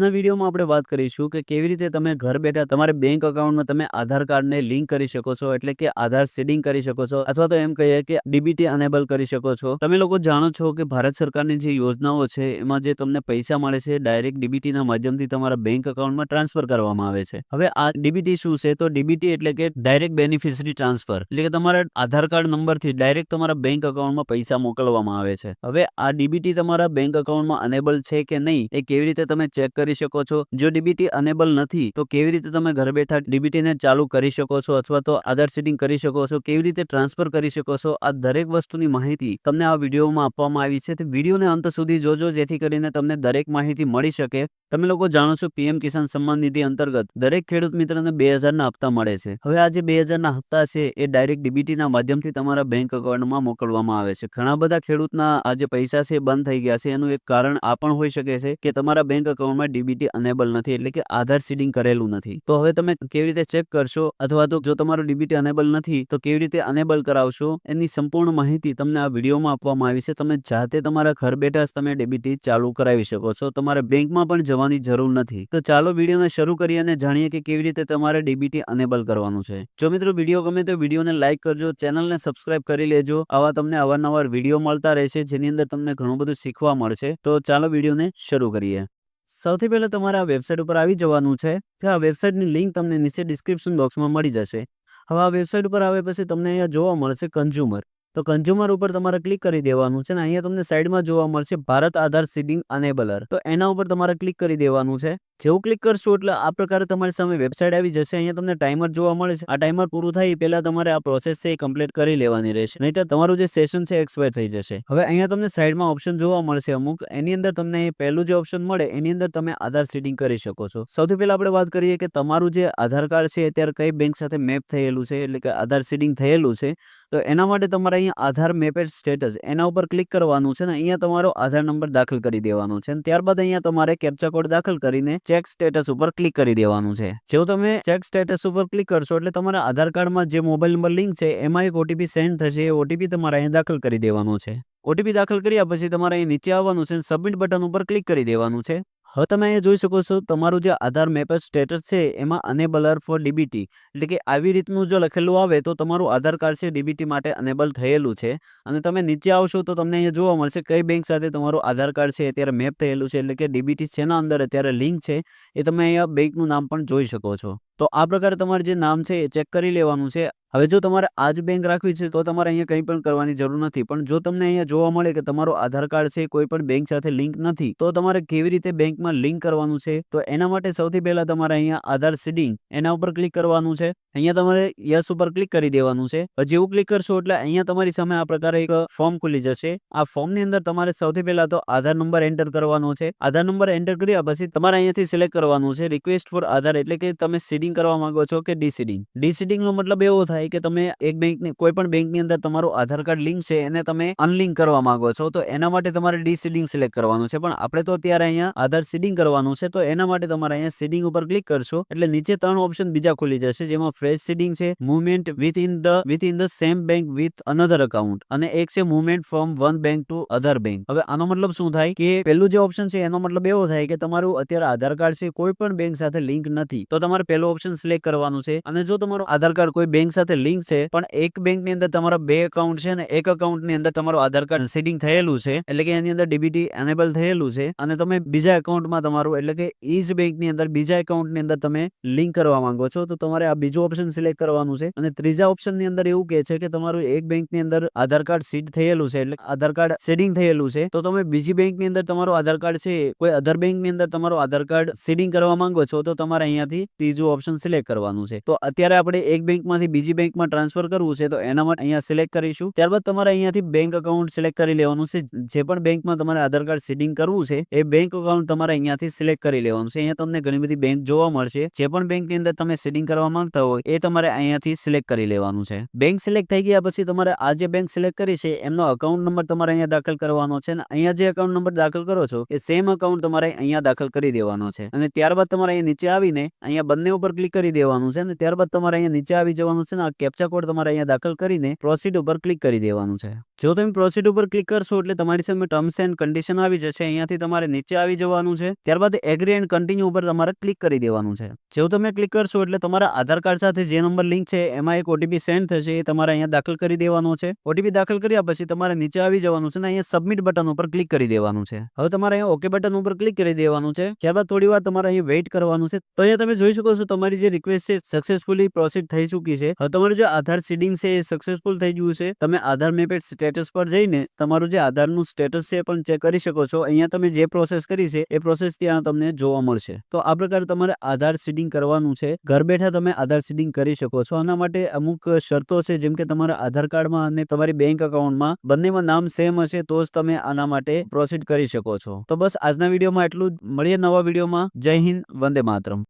આજના વિડીયોમાં આપણે વાત કરીશું કે કેવી રીતે તમે ઘર બેઠા તમારે બેંક અકાઉન્ટમાં તમે આધાર કાર્ડને લિંક કરી શકો છો, એટલે કે આધાર સીડિંગ કરી શકો છો, અથવા તો એમ કહીએ કે ડીબીટી અનેબલ કરી શકો છો. તમે લોકો જાણો છો કે ભારત સરકારની જે યોજનાઓ છે, એમાં જે તમને પૈસા મળે છે ડાયરેક્ટ ડીબીટીના માધ્યમથી તમારા બેંક અકાઉન્ટમાં ટ્રાન્સફર કરવામાં આવે છે. હવે આ ડીબીટી શું છે? તો ડીબીટી એટલે કે ડાયરેક્ટ બેનિફિશરી ટ્રાન્સફર એટલે કે તમારા આધાર કાર્ડ નંબરથી ડાયરેક્ટ તમારા બેંક અકાઉન્ટમાં પૈસા મોકલવામાં આવે છે. હવે આ ડીબીટી તમારા બેંક અકાઉન્ટમાં અનેબલ છે કે નહીં, એ કેવી રીતે તમે ચેક કરી શકો છો. જો ડીબીટી અનેબલ નથી, તો કેવી રીતે તમે ઘર બેઠા ડીબીટીને ચાલુ કરી શકો છો અથવા તો આધાર સીડિંગ કરી શકો છો? કેવી રીતે ટ્રાન્સફર કરી શકો છો? આ દરેક વસ્તુની માહિતી તમને આ વિડીયોમાં આપવામાં આવી છે. વિડીયોને અંત સુધી જોજો, જેથી કરીને તમને દરેક માહિતી મળી શકે. તમે લોકો જાણો છો પીએમ કિસાન સન્માન નિધિ અંતર્ગત દરેક ખેડૂત મિત્રને બે હજારના હપ્તા મળે છે. હવે આ જે બે હજારના હપ્તા છે, એ ડાયરેક્ટ ડીબીટીના માધ્યમથી તમારા બેંક એકાઉન્ટમાં મોકલવામાં આવે છે. ઘણા બધા ખેડૂતના આ જે પૈસા છે બંધ થઈ ગયા છે. એનું એક કારણ આ પણ હોઈ શકે છે કે તમારા બેંક અકાઉન્ટમાં ડીબીટી અનેબલ નથી, એટલે કે આધાર સીડિંગ કરેલું નથી. તો હવે તમે કેવી રીતે ચેક કરશો? અથવા તો જો તમારું ડીબીટી અનેબલ નથી, તો કેવી રીતે અનેબલ કરાવશો? એની સંપૂર્ણ માહિતી તમને આ વિડીયોમાં આપવામાં આવી છે. તમે જાતે તમારા ઘર બેઠા જ તમે ડીબીટી ચાલુ કરાવી શકો છો. તમારે બેંકમાં પણ જવાની જરૂર નથી. તો ચાલો વિડીયોને શરૂ કરીએ અને જાણીએ કે કેવી રીતે તમારે ડીબીટી અનેબલ કરવાનું છે. જો મિત્રો વીડિયો ગમે તો વિડીયોને લાઇક કરજો, ચેનલને સબસ્ક્રાઇબ કરી લેજો. આવા તમને અવારનવાર વીડિયો મળતા રહેશે, જેની અંદર તમને ઘણું બધું શીખવા મળશે. તો ચાલો વિડીયોને શરૂ કરીએ. સૌથી પહેલાં તમારે આ વેબસાઇટ ઉપર આવી જવાનું છે, કે આ વેબસાઇટની લિંક તમને નીચે ડિસ્ક્રિપ્શન બોક્સમાં મળી જશે. હવે આ વેબસાઇટ ઉપર આવે પછી તમને અહીંયા જોવા મળશે કન્ઝ્યુમર. તો કન્ઝ્યુમર ઉપર તમારે ક્લિક કરી દેવાનું છે ને અહીંયા તમને સાઈડમાં જોવા મળશે ભારત આધાર સીડિંગ અનેબલર. તો એના ઉપર તમારે ક્લિક કરી દેવાનું છે. જેવું ક્લિક કરશો એટલે આ પ્રકારે તમારી સામે વેબસાઇટ આવી જશે. અહીંયા તમને ટાઈમર જોવા મળે છે. આ ટાઈમર પૂરું થાય એ પહેલા તમારે આ પ્રોસેસ છે એ કમ્પ્લીટ કરી લેવાની રહેશે. નહીં તમારું જે સેશન છે એક્સપાયર થઈ જશે. હવે અહીંયા તમને સાઈડમાં ઓપ્શન જોવા મળશે અમુક. એની અંદર તમને પહેલું જે ઓપ્શન મળે એની અંદર તમે આધાર સીડિંગ કરી શકો છો. સૌથી પહેલા આપણે વાત કરીએ કે તમારું જે આધાર કાર્ડ છે અત્યારે કઈ બેંક સાથે મેપ થયેલું છે? એટલે કે આધાર સીડિંગ થયેલું છે. તો એના માટે તમારે અહીંયા આધાર મેપેડ સ્ટેટસ એના ઉપર ક્લિક કરવાનું છે ને, અહીંયા તમારો આધાર નંબર દાખલ કરી દેવાનો છે. ત્યારબાદ અહીંયા તમારે કેપ્ચા કોડ દાખલ કરીને ચેક સ્ટેટસ ઉપર ક્લિક કરી દેવાનું છે. જેવું તમે ચેક સ્ટેટસ ઉપર ક્લિક કરશો એટલે તમારા આધાર કાર્ડમાં જે મોબાઈલ નંબર લિંક છે, એમાં એક ઓટીપી સેન્ડ થશે. એ ઓટીપી તમારે અહીં દાખલ કરી દેવાનો છે. ઓટીપી દાખલ કર્યા પછી તમારે અહીં નીચે આવવાનું છે સબમિટ બટન ઉપર ક્લિક કરી દેવાનું છે. હવે તમે અહીંયા જોઈ શકો છો, તમારું જે આધાર મેપર સ્ટેટસ છે, એમાં અનેબલર ફોર ડીબીટી એટલે કે આવી રીતનું જો લખેલું આવે, તો તમારું આધાર કાર્ડ છે ડીબીટી માટે અનેબલ થયેલું છે. અને તમે નીચે આવશો, તો તમને અહીંયા જોવા મળશે કઈ બેંક સાથે તમારું આધાર કાર્ડ છે અત્યારે મેપ થયેલું છે, એટલે કે ડીબીટી છેના અંદર અત્યારે લિંક છે, એ તમે અહીંયા બેંકનું નામ પણ જોઈ શકો છો. તો આ પ્રકારે તમારે જે નામ છે, એ ચેક કરી લેવાનું છે. હવે જો તમારે આ જ બેંક રાખવી છે, તો તમારે અહીંયા કંઈ પણ કરવાની જરૂર નથી. પણ જો તમને અહીંયા જોવા મળે કે તમારો આધાર કાર્ડ છે, કોઈ પણ બેંક સાથે લિંક નથી, તો તમારે કેવી રીતે બેંકમાં લિંક કરવાનું છે? તો એના માટે સૌથી પહેલા તમારે અહીંયા આધાર સીડિંગ એના ઉપર ક્લિક કરવાનું છે. અહીંયા તમારે યસ ઉપર ક્લિક કરી દેવાનું છે. જેવું ક્લિક કરશો એટલે અહીંયા તમારી સામે આ પ્રકારે એક ફોર્મ ખુલી જશે. આ ફોર્મની અંદર તમારે સૌથી પહેલા તો આધાર નંબર એન્ટર કરવાનો છે. આધાર નંબર એન્ટર કર્યા પછી તમારે અહીંયાથી સિલેક્ટ કરવાનું છે. રિક્વેસ્ટ ફોર આધાર એટલે કે તમે સીડિંગ કરવા માંગો છો કે ડીસીડિંગ ડીસીડિંગ નો મતલબ એવો થાય કે તમે એક બેંકની, કોઈ પણ બેંકની અંદર તમારું આધાર કાર્ડ લિંક છે, એને તમે અનલિંક કરવા માંગો છો, તો એના માટે તમારે ડીસીડિંગ સિલેક્ટ કરવાનું છે. પણ આપણે તો અત્યારે અહીંયા આધાર સીડિંગ કરવાનું છે, તો એના માટે તમારે અહીંયા સીડિંગ ઉપર ક્લિક કરશો, એટલે નીચે ત્રણ ઓપ્શન બીજા ખુલી જશે, જેમાં ફ્રેશ સીડિંગ છે, movement within the within the same bank with another account અને એક છે movement from one bank to other bank. હવે આનો મતલબ શું થાય કે પેલું જે ઓપ્શન છે, એનો મતલબ એવો થાય કે તમારું અત્યારે આધાર કાર્ડ છે, કોઈ પણ બેંક સાથે લિંક નથી, તો તમારે પેલો ઓપ્શન સિલેક્ટ કરવાનું છે, અને જો તમારું આધાર કાર્ડ કોઈ બેંક સાથે લિંક છે, પણ એક બેંકની અંદર તમારા બે એકાઉન્ટ છે અને એક એકાઉન્ટની અંદર તમારું આધાર કાર્ડ સેટિંગ થયેલું છે, એટલે કે એની અંદર ડીબીટી એનેબલ થયેલું છે, અને તમે બીજા એકાઉન્ટમાં તમારું, એટલે કે ઈજ બેંકની અંદર બીજા એકાઉન્ટની અંદર તમે લિંક કરવા માંગો છો, તો તમારે આ બીજું ઓપ્શન સિલેક્ટ કરવાનું છે, અને ત્રીજા ઓપ્શનની અંદર એવું કહે છે કે તમારું એક બેંકની અંદર આધાર કાર્ડ સીડ થયેલું છે, એટલે આધાર કાર્ડ સેટિંગ થયેલું છે, તો તમે બીજી બેંકની અંદર તમારું આધાર કાર્ડ છે, કોઈ અધર બેંકની અંદર તમારું આધાર કાર્ડ સેટિંગ કરવા માંગો છો, તો તમારે અહીંયાથી ત્રીજું ઓપ્શન સિલેક્ટ કરવાનું છે, તો અત્યારે આપણે એક બેંકમાંથી બીજી બેંકમાં ટ્રાન્સફર કરવું છે, તો એના માટે અહીંયા સિલેક્ટ કરીશું. ત્યારબાદ તમારે અહીંયાથી બેંક અકાઉન્ટ સિલેક્ટ કરી લેવાનું છે. જે પણ બેંકમાં તમારે આધાર કાર્ડ સીડિંગ કરવું છે, એ બેંક અકાઉન્ટ તમારે અહીંયાથી સિલેક્ટ કરી લેવાનું છે. અહીંયા તમને ઘણી બધી બેંક જોવા મળશે. જે પણ બેંકની અંદર તમે સીડિંગ કરવા માંગતા હોય, એ તમારે અહીંયાથી સિલેક્ટ કરી લેવાનું છે. બેંક સિલેક્ટ થઈ ગયા પછી તમારે આ જે બેંક સિલેક્ટ કરી છે, એમનો અકાઉન્ટ નંબર તમારે અહીંયા દાખલ કરવાનો છે અને અહીંયા જે અકાઉન્ટ નંબર દાખલ કરો છો, એ સેમ અકાઉન્ટ તમારે અહીંયા દાખલ કરી દેવાનો છે. અને ત્યારબાદ તમારે અહીંયા નીચે આવીને અહીંયા બંને ઉપર ક્લિક કરી દેવાનું છે અને ત્યારબાદ તમારે અહીંયા નીચે આવી જવાનું છે ને કેપ્ચા કોડ તમારે અહીંયા દાખલ કરીને પ્રોસીડ ઉપર ક્લિક કરી દેવાનું છે. જો તમે પ્રોસીડ ઉપર ક્લિક કરશો એટલે તમારી સામે ટર્મ્સ એન્ડ કન્ડિશન આવી જશે. અહીંયાથી તમારે નીચે આવી જવાનું છે. ત્યારબાદ એગ્રી એન્ડ કન્ટિન્યુ ઉપર તમારે ક્લિક કરી દેવાનું છે. જો તમે ક્લિક કરશો એટલે તમારા આધાર કાર્ડ સાથે જે નંબર લિંક છે, એમાં એક ઓટીપી સેન્ડ થશે. એ તમારે અહીંયા દાખલ કરી દેવાનો છે. ઓટીપી દાખલ કર્યા પછી તમારે નીચે આવી જવાનું છે અને અહીંયા સબમિટ બટન ઉપર ક્લિક કરી દેવાનું છે. હવે તમારે અહીંયા ઓકે બટન ઉપર ક્લિક કરી દેવાનું છે. ત્યારબાદ થોડી વાર તમારે અહીં વેઇટ કરવાનું છે. તો અહીંયા તમે જોઈ શકો છો તમારી જે રિક્વેસ્ટ છે સક્સેસફુલી પ્રોસીડ થઈ ચૂકી છે. હવે તમારું જે આધાર સીડિંગ છે એ સક્સેસફુલ થઈ ગયું છે. તમે આધાર મેપેડ સ્ટેટસ પર જઈને તમારું જે આધારનું સ્ટેટસ છે એ પણ ચેક કરી શકો છો. અહીંયા તમે જે પ્રોસેસ કરી છે, એ પ્રોસેસ ત્યાં તમને જોવા મળશે. તો આ પ્રકારે તમારે આધાર સીડિંગ કરવાનું છે. ઘર બેઠા તમે આધાર સીડિંગ કરી શકો છો. આના માટે અમુક શરતો છે, જેમ કે તમારા આધાર કાર્ડમાં અને તમારી બેંક એકાઉન્ટમાં બંનેમાં નામ સેમ હશે, તો જ તમે આના માટે પ્રોસીડ કરી શકો છો. તો બસ આજના વિડીયોમાં એટલું જ. મળીએ નવા વિડીયોમાં. જય હિન્દ, વંદે માતરમ.